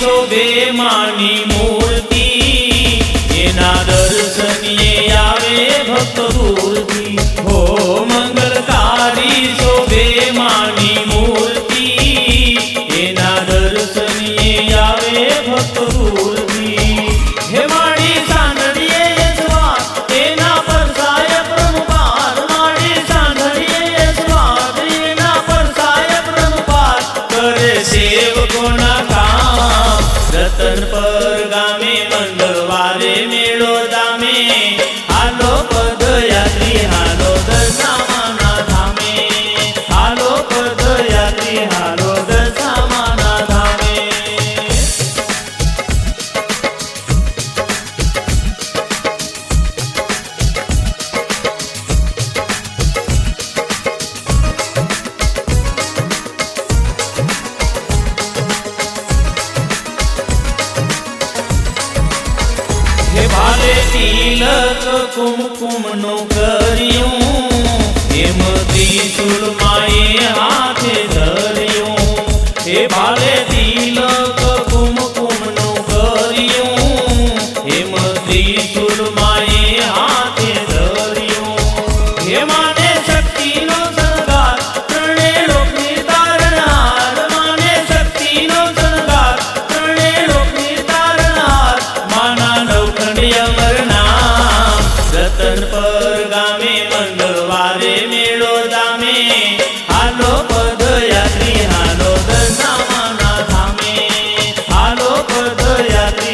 શોભે માની મૂર્તિ. એના દર્શનીએ આવે ભક્ત દૂરથી વતન પર ગામે મંગળવારે મેળો દામે હાલો પદયાત્રી હાલો દસા તિલક કુમકુમનું કર્યું. હેમતી ચૂરમાએ હાથે ધર્યું. હે ભાલે તિલક કુમકુમનું કર્યું. હેમતી ચૂરમાએ હાથે ધર્યું. હે માને શક્તિનો સંગાર ત્રણે લોકની તારનાર. માને શક્તિનો સંગાર ત્રણે લોકની તારનાર. માના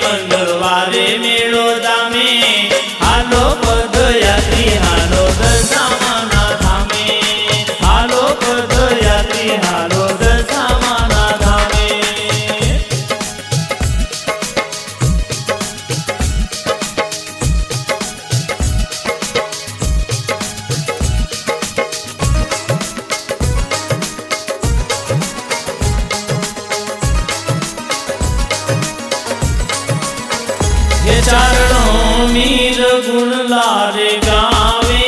પંદરવારે મેળો દામે હાલો પદયાત્રી હાલો દશામાં ચરણો મીર ગુણ લારે ગાવે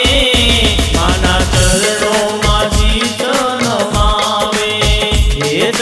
માના ચરણો માં જીત નમાવે એ